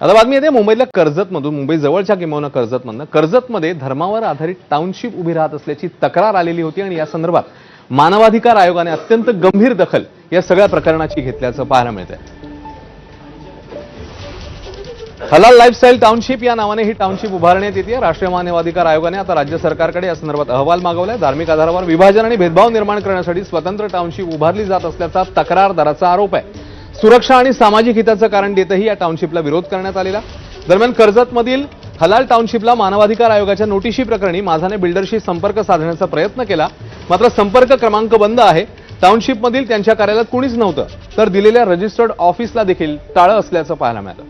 आता बातमी येते मुंबईतल्या कर्जतमधून मुंबई जवळच्या किंवा कर्जतमधनं. कर्जतमध्ये धर्मावर आधारित टाउनशिप उभी राहत असल्याची तक्रार आलेली होती आणि या संदर्भात मानवाधिकार आयोगाने अत्यंत गंभीर दखल या सगळ्या प्रकरणाची घेतल्याचं पाहायला आहे हलाल लाईफस्टाईल टाउनशिप या नावाने ही टाउनशिप उभारण्यात येते. राष्ट्रीय मानवाधिकार आयोगाने आता राज्य सरकारकडे या संदर्भात अहवाल मागवलाय. धार्मिक आधारावर विभाजन आणि भेदभाव निर्माण करण्यासाठी स्वतंत्र टाउनशिप उभारली जात असल्याचा तक्रारदाराचा आरोप आहे. सुरक्षा आणि सामाजिक हिताचं कारण देतही या टाउनशिपला विरोध करण्यात आलेला. दरम्यान कर्जतमधील हलाल टाउनशिपला मानवाधिकार आयोगाच्या नोटिशी प्रकरणी माझाने बिल्डरशी संपर्क साधण्याचा प्रयत्न केला. मात्र संपर्क क्रमांक बंद आहे. टाउनशिपमधील त्यांच्या कार्यालयात कुणीच नव्हतं. तर दिलेल्या रजिस्टर्ड ऑफिसला देखील टाळं असल्याचं पाहायला मिळालं.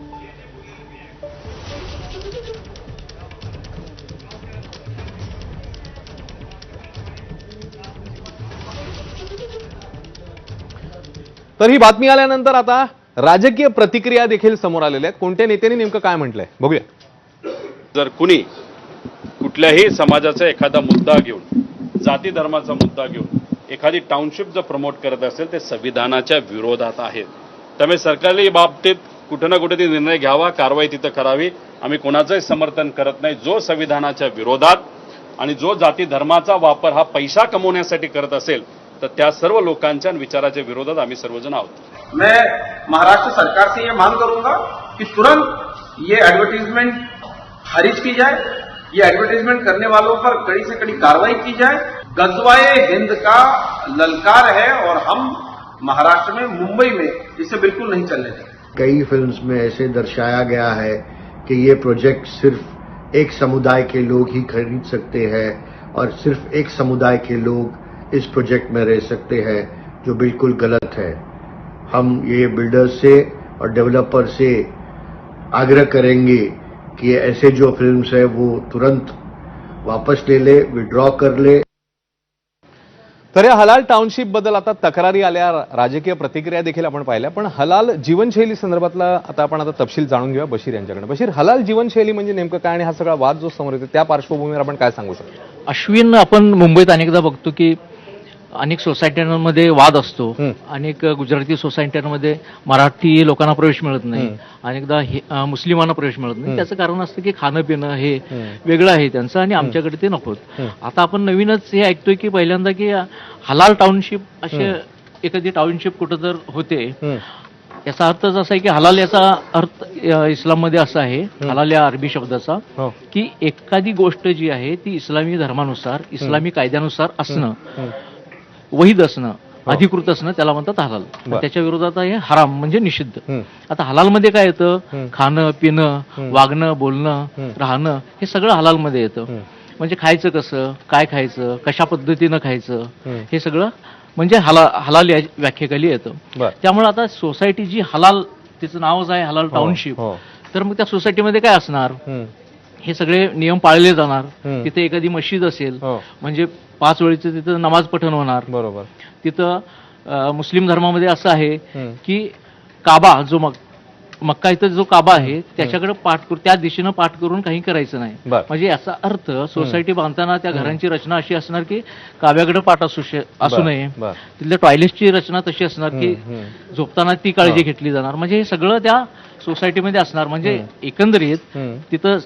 तर ही बातमी आल्यानंतर आता राजकीय प्रतिक्रिया देखील समोर आलेल्या आहेत. कोणत्या नेत्यांनी नेमकं काय म्हटलंय? बघूया. जर कुणी कुठल्याही समाजाचा एखादा मुद्दा घेऊन जाती धर्माचा मुद्दा घेऊन एखादी टाउनशिप जर प्रमोट करत असेल ते संविधानाच्या विरोधात आहेत त्यामुळे सरकारने बाबतीत कुठं ना कुठे निर्णय घ्यावा कारवाई तिथं करावी. आम्ही कोणाचंही समर्थन करत नाही. जो संविधानाच्या विरोधात आणि जो जाती धर्माचा वापर हा पैसा कमवण्यासाठी करत असेल तर त्या सर्व लोकांच्या आणि विचाराच्या विरोधात आम्ही सर्वजण आहोत. मैं महाराष्ट्र सरकार से ये मांग करूँगा कि तुरंत ये एडवर्टीजमेंट खारिज की जाए ये एडवर्टीजमेंट करने वालों पर कड़ी से कड़ी कार्रवाई की जाए। गजवाए हिंद का ललकार है और हम महाराष्ट्र में मुंबई में इसे बिल्कुल नहीं चलने देंगे। कई फिल्म्स में ऐसे दर्शाया गया है कि ये प्रोजेक्ट सिर्फ़ एक समुदाय के लोग ही खरीद सकते हैं और सिर्फ़ एक समुदाय के लोग इस प्रोजेक्ट में रह सकते हैं जो बिल्कुल गलत है। हम ये बिल्डर्स से और डेवलपर से आग्रह करेंगे कि ऐसे जो फिल्म्स है वो तुरंत वापस ले ले विड्रॉ कर ले। तर या हलाल टाउनशिपबद्दल आता तक्रारी आल्या राजकीय प्रतिक्रिया देखील आपण पाहिल्या पण हलाल जीवनशैली संदर्भातला आता आपण आता तपशील जाणून घेऊया बशीर यांच्याकडे बशीर हलाल जीवनशैली म्हणजे नेमकं काय आणि हा सगळा वाद जो समोर येतो त्या पार्श्वभूमीवर आपण काय सांगू शकतो? अश्विन आपण मुंबईत अनेकदा बघतो की अनेक सोसायट्यांमध्ये वाद असतो. अनेक गुजराती सोसायट्यांमध्ये मराठी लोकांना प्रवेश मिळत नाही. अनेकदा मुस्लिमांना प्रवेश मिळत. नाही त्याचं कारण असतं की खाणं पिणं हे. वेगळं आहे त्यांचं आणि आमच्याकडे ते नकोत. आता आपण नवीनच हे ऐकतोय की पहिल्यांदा की हलाल टाउनशिप असे एखादी टाउनशिप कुठं तर होते. याचा अर्थच असा आहे की हलाल याचा अर्थ इस्लाममध्ये असा आहे हलाल या अरबी शब्दाचा हो की एखादी गोष्ट जी आहे ती इस्लामी धर्मानुसार इस्लामी कायद्यानुसार असणं. वहीद असणं अधिकृत असणं त्याला म्हणतात हलाल. त्याच्या विरोधात आहे हराम म्हणजे निषिद्ध हं. आता हलालमध्ये काय येतं हं. खाणं पिणं हं. वागणं बोलणं हं. राहणं हे सगळं हलालमध्ये येतं हं. म्हणजे खायचं कसं काय खायचं कशा पद्धतीनं खायचं हं. हे सगळं म्हणजे हला हलाल या व्याख्येखाली येतं त्यामुळे आता सोसायटी जी हलाल तिचं नावच आहे हलाल टाउनशिप हो तर मग त्या सोसायटीमध्ये काय असणार हं. सगळे नियम पाळले जाणार. तिथे एखादी मशीद असेल हो म्हणजे पाच वेळीचं तिथं नमाज पठण होणार बरोबर तिथं मुस्लिम धर्मामध्ये असं आहे. की काबा जो मग मक्का इथं जो काबा आहे त्याच्याकडे पाठ करून त्या दिशेनं पाठ करून काही करायचं नाही. म्हणजे याचा अर्थ सोसायटी बांधताना त्या घरांची रचना अशी असणार की काव्याकडे पाठ असू असू नये. तिथल्या टॉयलेटची रचना तशी असणार की. झोपताना ती काळजी घेतली जाणार म्हणजे हे सगळं त्या सोसायटीमध्ये असणार म्हणजे एकंदरीत. तिथं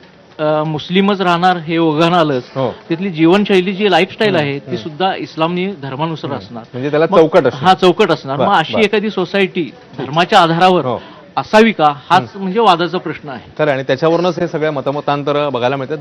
मुस्लिमच राहणार हे ओघानं आलंच हो. तिथली जीवनशैली जी लाईफस्टाईल आहे ती सुद्धा इस्लामी धर्मानुसार असणार. म्हणजे त्याला चौकट असणार. हा चौकट असणार. मग अशी. एखादी सोसायटी धर्माच्या आधारावर हो. असावी का? हाच म्हणजे वादाचा प्रश्न आहे. खरं आहे, आणि त्याच्यावरूनच हे सगळ्या मतमतांतर बघायला मिळतात.